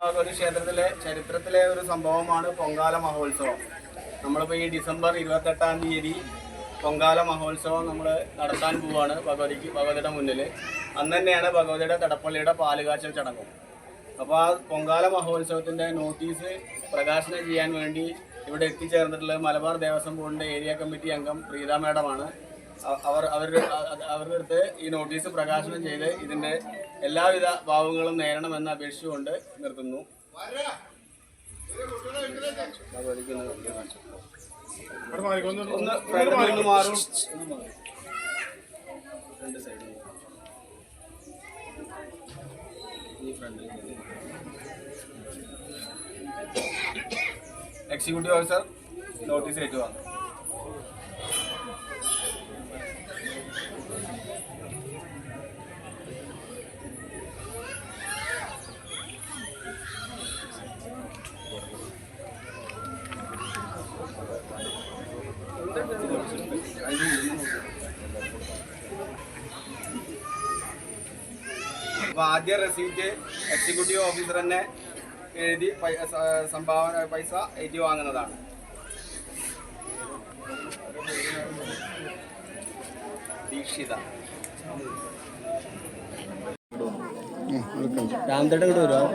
ഒരു ക്ഷേത്രത്തിലെ ചരിത്രത്തിലെ ഒരു സംഭവമാണ് പൊങ്കാല മഹോത്സവം. നമ്മളിപ്പോൾ ഈ ഡിസംബർ ഇരുപത്തെട്ടാം തീയതി പൊങ്കാല മഹോത്സവം നമ്മൾ നടത്താൻ പോവുകയാണ് ഭഗവതിക്ക് ഭഗവതിയുടെ മുന്നിൽ അന്ന് തന്നെയാണ് ഭഗവതിയുടെ തടപ്പള്ളിയുടെ പാലുകാച്ചൽ ചടങ്ങും. അപ്പോൾ ആ പൊങ്കാല മഹോത്സവത്തിന്റെ നോട്ടീസ് പ്രകാശനം ചെയ്യാൻ വേണ്ടി ഇവിടെ എത്തിച്ചേർന്നിട്ടുള്ളത് മലബാർ ദേവസ്വം ബോർഡിന്റെ ഏരിയ കമ്മിറ്റി അംഗം പ്രീത മാഡമാണ്. അവർ അവരുടെ അവരുടെ അടുത്ത് ഈ നോട്ടീസ് പ്രകാശനം ചെയ്ത് ഇതിന്റെ എല്ലാവിധ ഭാവങ്ങളും നേരണമെന്ന് അപേക്ഷിച്ചുകൊണ്ട് നിർത്തുന്നു. ഈ ഫ്രണ്ടിൽ. എക്സിക്യൂട്ടീവ് ഓഫീസർ നോട്ടീസ് ഏറ്റുവാങ്ങും അപ്പൊ ആദ്യ റെസീറ്റ് എക്സിക്യൂട്ടീവ് ഓഫീസർ തന്നെ എഴുതി സംഭാവന പൈസ എഴുതി വാങ്ങുന്നതാണ്. ദീക്ഷിത. രാമതേട്ടൻ ഇങ്ങോട്ട് വരുമോ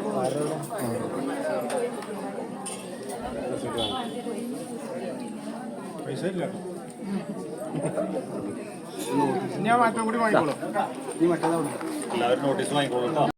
പൈസ ഇല്ല ഞാൻ മാറ്റം കൂടി വാങ്ങിക്കോളൂ. നീ മറ്റേതാ എല്ലാവരും നോട്ടീസ് വാങ്ങിക്കോളൂ